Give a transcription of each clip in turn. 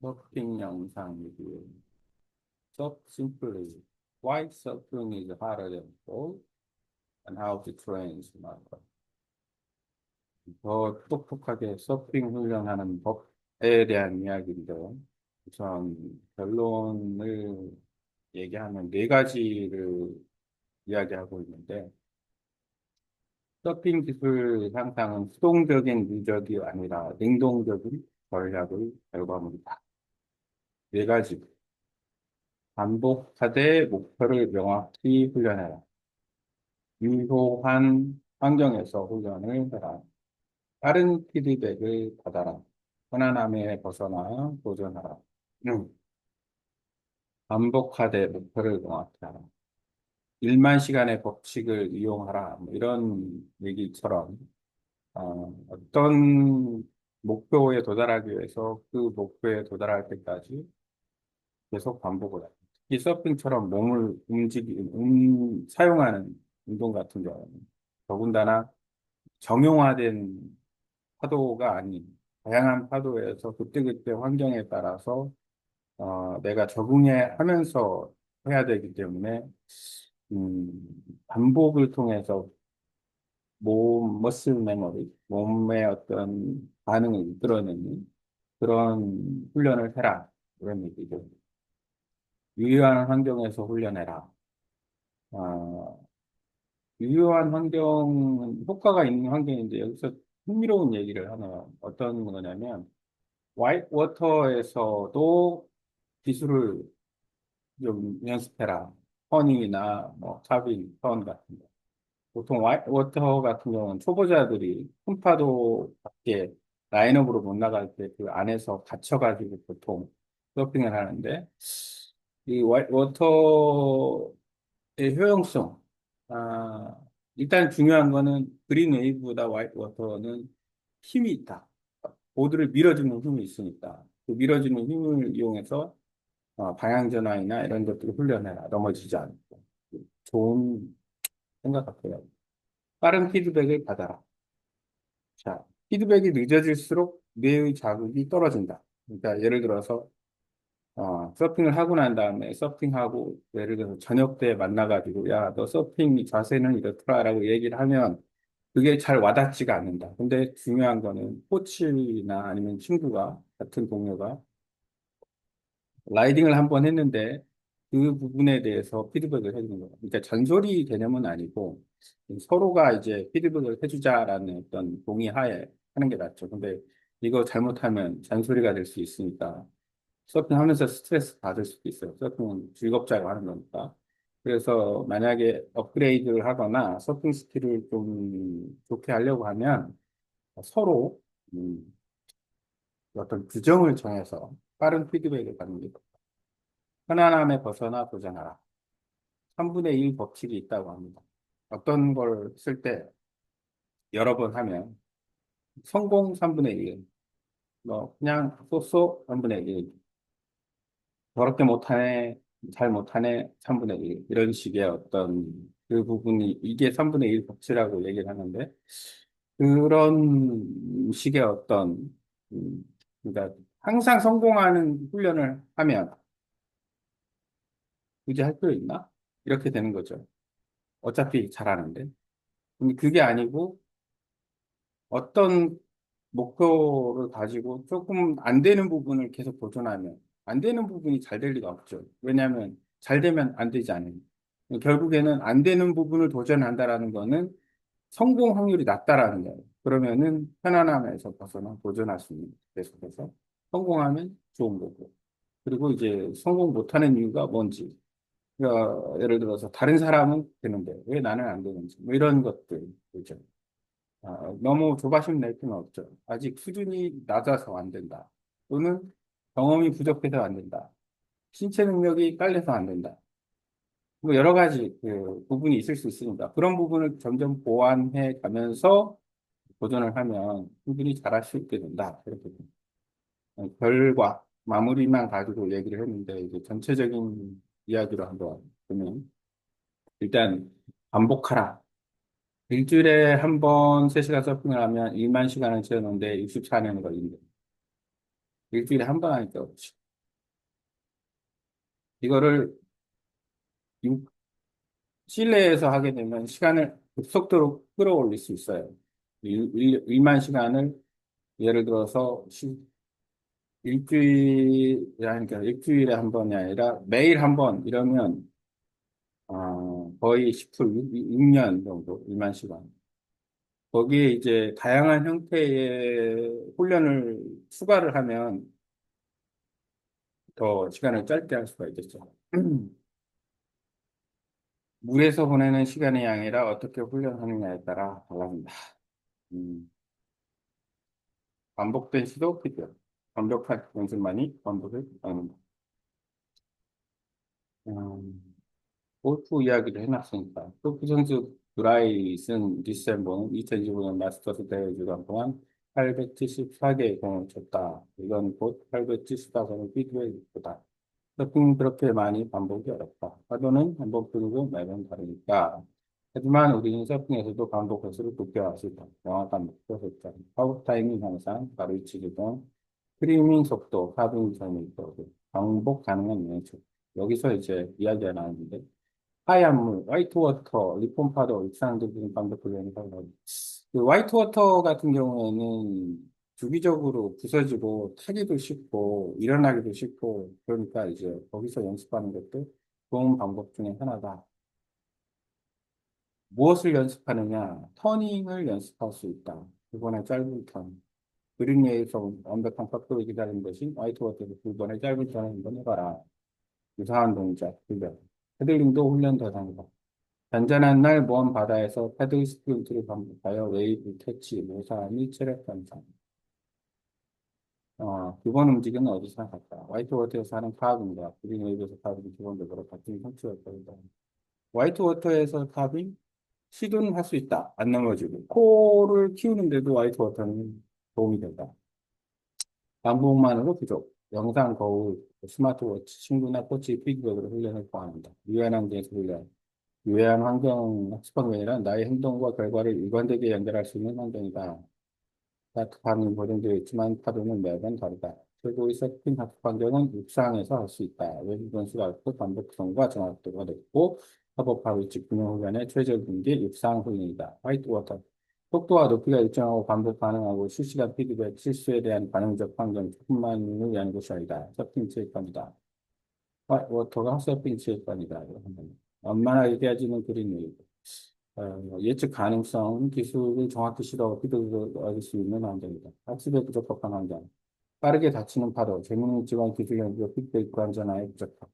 서핑 영상 리뷰. Surf simply. Why surfing is harder than golf and how to train smarter. 더 똑똑하게 서핑 훈련하는 법에 대한 이야기인데요. 우선 결론을 얘기하면 네 가지를 이야기하고 있는데 서핑 기술 향상은 수동적인 누적이 아니라 능동적인 전략의 결과물이다. 네 가지. 반복하되 목표를 명확히 훈련해라. 유효한 환경에서 훈련을 해라. 빠른 피드백을 받아라. 편안함에 벗어나 도전하라. 음. 반복하되 목표를 명확히 하라. 1만 시간의 법칙을 이용하라. 뭐 이런 얘기처럼 어, 어떤 목표에 도달하기 위해서 그 목표에 도달할 때까지 계속 반복을 해요. 특히 서핑처럼 몸을 움직이, 음, 사용하는 운동 같은 경우는 더군다나 정형화된 파도가 아닌 다양한 파도에서 그때그때 환경에 따라서 어, 내가 적응해 하면서 해야 되기 때문에 음, 반복을 통해서 몸, 머슬 메모리, 몸의 어떤 반응을 이끌어내는 그런 훈련을 해라. 이런 얘기죠. 유효한 환경에서 훈련해라. 어, 유효한 환경, 효과가 있는 환경인데 여기서 흥미로운 얘기를 하나, 어떤 거냐면, 화이트 워터에서도 기술을 좀 연습해라. 퍼닝이나 뭐 카빙, 턴 같은 거. 보통 화이트 워터 같은 경우는 초보자들이 큰 파도 밖에 라인업으로 못 나갈 때 그 안에서 갇혀가지고 보통 서핑을 하는데, 이 화이트 워터의 효용성, 아, 일단 중요한 거는 그린 웨이브보다 화이트 워터는 힘이 있다. 보드를 밀어주는 힘이 있으니까 그 밀어주는 힘을 이용해서 어, 방향 전환이나 이런 것들을 훈련해라. 넘어지지 않고 좋은 생각 같아요. 빠른 피드백을 받아라. 자, 피드백이 늦어질수록 뇌의 자극이 떨어진다. 그러니까 예를 들어서 어, 서핑을 하고 난 다음에 서핑하고 예를 들어서 저녁 때 만나가지고 야, 너 서핑 자세는 이렇더라라고 얘기를 하면 그게 잘 와닿지가 않는다. 근데 중요한 거는 코치나 아니면 친구가 같은 동료가 라이딩을 한번 했는데 그 부분에 대해서 피드백을 해주는 거예요. 그러니까 잔소리 개념은 아니고 서로가 이제 피드백을 해주자라는 어떤 동의하에 하는 게 낫죠. 근데 이거 잘못하면 잔소리가 될 수 있으니까 서핑하면서 스트레스 받을 수도 있어요. 서핑은 즐겁자고 하는 거니까. 그래서 만약에 업그레이드를 하거나 서핑 스킬을 좀 좋게 하려고 하면 서로 음, 어떤 규정을 정해서 빠른 피드백을 받는 게. 편안함에 벗어나 도전하라. 3분의 1 법칙이 있다고 합니다. 어떤 걸 쓸 때 여러 번 하면 성공 3분의 1, 뭐 그냥 쏘쏘 3분의 1, 더럽게 못하네, 잘 못하네 3분의 1 이런 식의 어떤 그 부분이 이게 3분의 1 법칙이라고 얘기를 하는데 그런 식의 어떤 음, 그러니까 항상 성공하는 훈련을 하면 굳이 할 필요 있나? 이렇게 되는 거죠. 어차피 잘하는데. 근데 그게 아니고 어떤 목표를 가지고 조금 안 되는 부분을 계속 도전하면 안 되는 부분이 잘 될 리가 없죠. 왜냐하면 잘 되면 안 되지 않아요. 결국에는 안 되는 부분을 도전한다라는 거는 성공 확률이 낮다라는 거예요. 그러면은 편안함에서 벗어나 도전할 수 있는 계속해서 성공하면 좋은 거고. 그리고 이제 성공 못하는 이유가 뭔지. 그러니까 예를 들어서 다른 사람은 되는데 왜 나는 안 되는지. 뭐 이런 것들. 그죠. 아, 너무 조바심 낼 필요는 없죠. 아직 수준이 낮아서 안 된다. 또는 경험이 부족해서 안 된다. 신체 능력이 딸려서 안 된다. 뭐 여러 가지 그 부분이 있을 수 있습니다. 그런 부분을 점점 보완해 가면서 도전을 하면 충분히 잘할 수 있게 된다. 이렇게 결과 마무리만 가지고 얘기를 했는데 이제 전체적인 이야기로 한번 보면 일단 반복하라. 일주일에 한 번 3시간 서핑을 하면 1만 시간을 채우는데 64년 걸린다. 일주일에 한 번 하니까 그렇지. 이거를 육- 실내에서 하게 되면 시간을 급속도로 끌어올릴 수 있어요. 일, 일, 일만 시간을 예를 들어서 시- 일주일, 그러니까 일주일에 한 번이 아니라 매일 한 번 이러면 어, 거의 10풀 6년 정도, 2만 시간. 거기에 이제 다양한 형태의 훈련을 추가를 하면 더 시간을 짧게 할 수가 있겠죠. 물에서 보내는 시간의 양이라 어떻게 훈련하느냐에 따라 달라진다. 음, 반복된 시도 필요. 완벽한 연습만이 반복을 하는다. 음, 골프 이야기를 해놨으니까. 골프 선수 브라이슨 디셈버는 2025년 마스터스 대회 주간 동안 874개의 공을 쳤다. 이건 곧 874공을 비교해 보다. 서핑 그렇게 많이 반복이 어렵다. 파도는 반복적이고 매번 다르니까. 하지만 우리는 서핑에서도 반복 횟수를 높여할 수 있다. 명확한 목표 설정, 파워 타이밍 향상, 바로 위치 기동, 프리밍 속도, 카빙 점이 있고, 반복 가능한 연습. 여기서 이제 이야기가 나왔는데, 하얀 물, 화이트 워터, 리폼 파도, 육상들 등 반복 훈련이 가능합니다. 그 화이트 워터 같은 경우에는 주기적으로 부서지고 타기도 쉽고 일어나기도 쉽고 그러니까 이제 거기서 연습하는 것도 좋은 방법 중에 하나다. 무엇을 연습하느냐? 터닝을 연습할 수 있다. 이번에 짧은 턴. 그린 위에서 완벽한 각도를 기다리는 것이 화이트 워터에서 두 번의 짧은 턴을 한번 해봐라. 유사한 동작, 훈련. 헤들링도 훈련 대상이다. 잔잔한 날 먼 바다에서 패들 스프린트를 반복하여 웨이브 캐치, 모사 및 체력 감상. 어, 기본 움직임은 어디서나 같다. 화이트워터에서 하는 카빙과 그린 웨이브에서 카빙이 기본적으로 같은 성취가 있다. 화이트워터에서 카빙 시도는 할 수 있다. 안 넘어지고. 코를 키우는데도 화이트워터는 도움이 된다. 반복만으로 부족. 영상, 거울, 스마트워치, 친구나 코치 피드백으로 훈련을 포함한다. 유연한 계속 훈련. 유해한 환경 학습 환경이란 나의 행동과 결과를 일관되게 연결할 수 있는 환경이다. 따뜻함이 보존되어 있지만 파도는 매번 다르다. 최고의 서핑 학습 환경은 육상에서 할 수 있다. 외부 변수가 없고 반복성과 정확도가 높고 협업하고 있지 균형 훈련의 최적인 게 육상 훈련이다. 화이트 워터. 속도와 높이가 일정하고 반복 가능하고 실시간 피드백, 실수에 대한 반응적 환경 조금만을 위한 것이 아니다. 서핑 체육관이다. 화이트 워터가 서핑 체육관이다. 얼마나 얘기하지는 그린 웨이브. 어, 예측 가능성, 기술을 정확히 피드백을 얻을 수 있는 환경이다. 학습에 부적합한 환경. 빠르게 닫히는 파도, 있지만 기술 연구와 피드백 관전하에 부족함.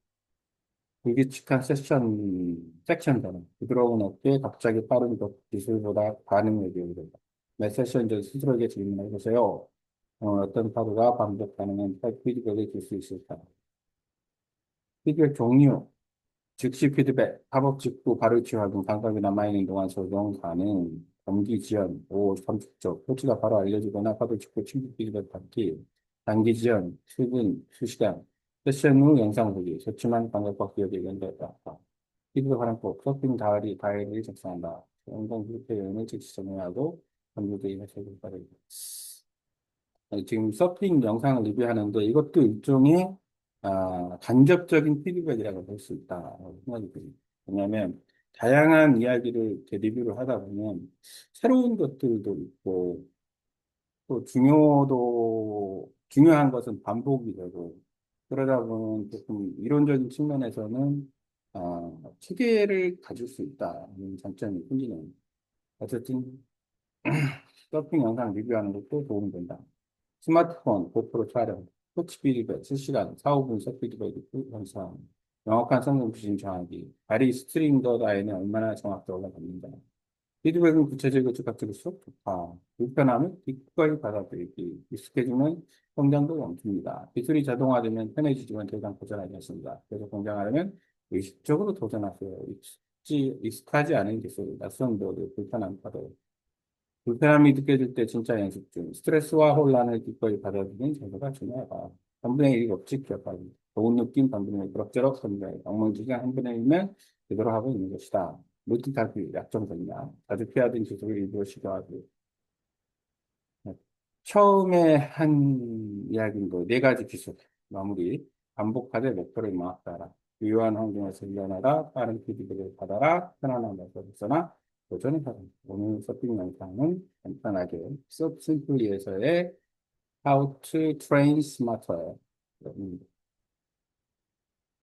불규칙한 세션, 섹션 변화. 부드러운 어깨, 갑자기 빠른 것, 기술보다 반응에 비용된다. 매 세션 전 스스로에게 질문해 보세요. 어, 떤 파도가 반복 가능한 피드백을 줄 수 있을까? 피드백 종류. 즉시 피드백, 팝업 직후 바로 취하등 감각이 남아있는 동안 적용 가능, 경기 지연, 5, 30초, 코치가 바로 알려주거나 파도 직후 친구 피드백 받기, 단기 지연, 수분, 수시간, 세션 후 영상 보기, 좋지만 감각과 기억이 연결됐다. 피드백 활용법, 서핑 다이어리, 다이어리를 작성한다. 영상 필터 요인을 즉시 정리하고, 전부들이 해석을 빠르게. 지금 서핑 영상을 리뷰하는데 이것도 일종의 아, 간접적인 피드백이라고 볼 수 있다. 생각이 듭니다. 왜냐하면, 다양한 이야기를 이렇게 리뷰를 하다 보면, 새로운 것들도 있고, 또 중요도, 중요한 것은 반복이 되고, 그러다 보면 조금 이론적인 측면에서는, 아, 체계를 가질 수 있다는 장점이 생기는. 어쨌든, 서핑 영상 리뷰하는 것도 도움이 된다. 스마트폰, 고프로 촬영, 코치 피드백, 실시간, 사후 분석 피드백 현상, 명확한 성능 부신 정하기, 발이 스트링더 라인에 얼마나 정확도가 받는다. 피드백은 구체적이고 즉각적일수록 좋다. 불편함은 기꺼이 받아들이기, 익숙해지면 성장도 멈춥니다. 기술이 자동화되면 편해지지만 더 이상 도전하지 않습니다. 그래서 성장하려면 의식적으로 도전하세요. 익숙지, 익숙하지 않은 기술, 낯선 도를 불편한 파도, 불편함이 느껴질 때 진짜 연습 중. 스트레스와 혼란을 기꺼이 받아들이는 정도가 중요하다. 3분의 1이 없지 기억하기. 좋은 느낌, 3분의 1, 그럭저럭 3분의 1. 엉망진창 1분의 1면 제대로 하고 있는 것이다. 물티타기, 약점 전략. 자주 피하던 기술을 일부러 시도하기. 처음에 한 이야기인데 네 가지 기술 마무리 반복하되 목표를 명확하라 유효한 환경에서 일어나라 빠른 피드백을 받아라 편안한場所에서나 도전의 사람. 오늘 서핑 영상은 간단하게 심플리에서의 How to Train Smarter